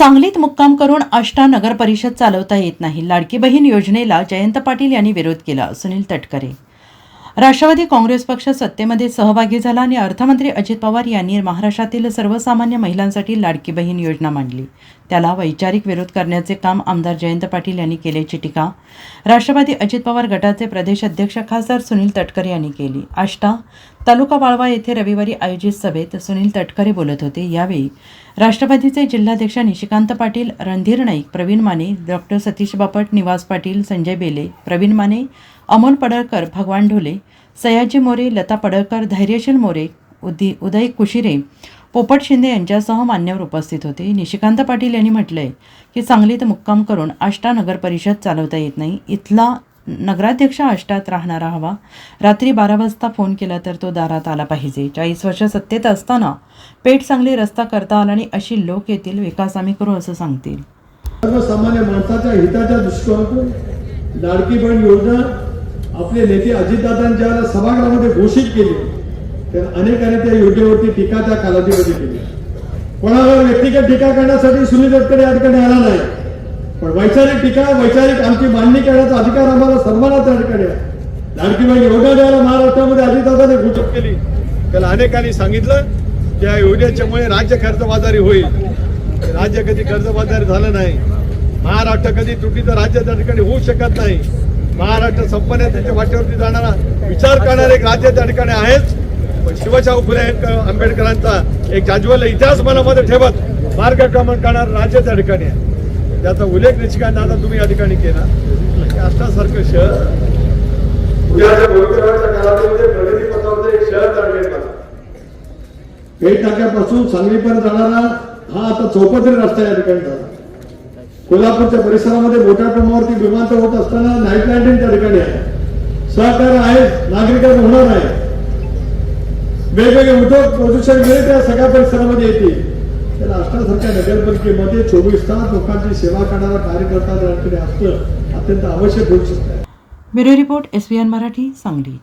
सांगलीत मुक्काम करून आष्टा नगर परिषद चालवता येत नाही. लाडकी बहीण योजनेला जयंत पाटील यांनी विरोध केला सुनील तटकरे राष्ट्रवादी काँग्रेस पक्ष सत्तेमध्ये सहभागी झाला आणि अर्थमंत्री अजित पवार यांनी महाराष्ट्रातील सर्वसामान्य महिलांसाठी लाडकी बहीण योजना मांडली. त्याला वैचारिक विरोध करण्याचे काम आमदार जयंत पाटील यांनी केल्याची टीका राष्ट्रवादी अजित पवार गटाचे प्रदेश अध्यक्ष खासदार सुनील तटकरे यांनी केली. आष्टा तालुका वाळवा येथे रविवारी आयोजित सभेत सुनील तटकरे बोलत होते. यावेळी राष्ट्रवादीचे जिल्हाध्यक्ष निशिकांत पाटील रणधीर नाईक प्रवीण माने डॉक्टर सतीश बापट निवास पाटील संजय बेले प्रवीण माने अमोल पडळकर भगवान ढोले सयाजी मोरे लता पडळकर धैर्यशील मोरे उदी उदय कुशिरे पोपट शिंदे यांच्यासह मान्यवर उपस्थित होते. निशिकांत पाटील यांनी म्हटलंय की सांगलीत मुक्काम करून आष्टा नगर परिषद चालवता येत नाही. इथला नगराध्यक्ष आष्टात राहणारा हवा. रात्री बारा वाजता फोन केला तर तो दारात आला पाहिजे. चाळीस वर्ष सत्तेत असताना पेठ चांगली रस्ता करता आला आणि अशी लोक येतील विकास आम्ही करू असं सांगतील. सर्वसामान्य माणसाच्या हिताच्या दृष्टिकोनातून लाडकी बहीण योजना आपले नेते अजितदादांच्या वेळेला सभागृहामध्ये घोषित केले तर अनेकांनी त्या योजनेवरती टीका त्या कालावधीमध्ये केली. कोणावर व्यक्तिगत टीका करण्यासाठी सुनील तटकरे या ठिकाणी आला नाही. पण वैचारिक टीका वैचारिक आमची मांडणी करण्याचा अधिकार आम्हाला सर्वांना त्या ठिकाणी लाडकीबाई योजना द्यायला महाराष्ट्रामध्ये अजितदादाने घोषित केली. त्याला अनेकांनी सांगितलं की या योजनेच्यामुळे राज्य कर्जबाजारी होईल. राज्य कधी कर्जबाजारी झालं नाही. महाराष्ट्र कधी तुटीचं राज्य त्या ठिकाणी होऊ शकत नाही. महाराष्ट्र संपन्नाच्या वाटेवरती जाणारा विचार करणारे एक राज्य त्या ठिकाणी आहेच. पण शिवशाहू फुले आंबेडकरांचा एक जाज्वल्य इतिहास मनामध्ये ठेवत मार्गक्रमण करणार राज्य त्या ठिकाणी आहे. त्याचा उल्लेख निश्चित आता तुम्ही या ठिकाणी केला. की आष्टासारखं शहर. पेठ टाक्यापासून सांगलीपर्यंत जाणारा हा आता चौपदरी रस्ता या ठिकाणी झाला. कोल्हापूरच्या परिसरामध्ये मोठ्या प्रमाणावरती विमानतळ होत असताना नाईट लँडिंग त्या ठिकाणी आहे. सहकार्य आहे नागरिकांना होणार आहे वेगवेगळे उद्योग प्रदूषण वेळ त्या सगळ्या परिसरामध्ये येतील. तर राष्ट्रासारख्या नगरपालिकेमध्ये चोवीस तास लोकांची सेवा करणारा कार्यकर्ता असणं अत्यंत आवश्यक होऊ शकतं bureau report S Marathi Sangli.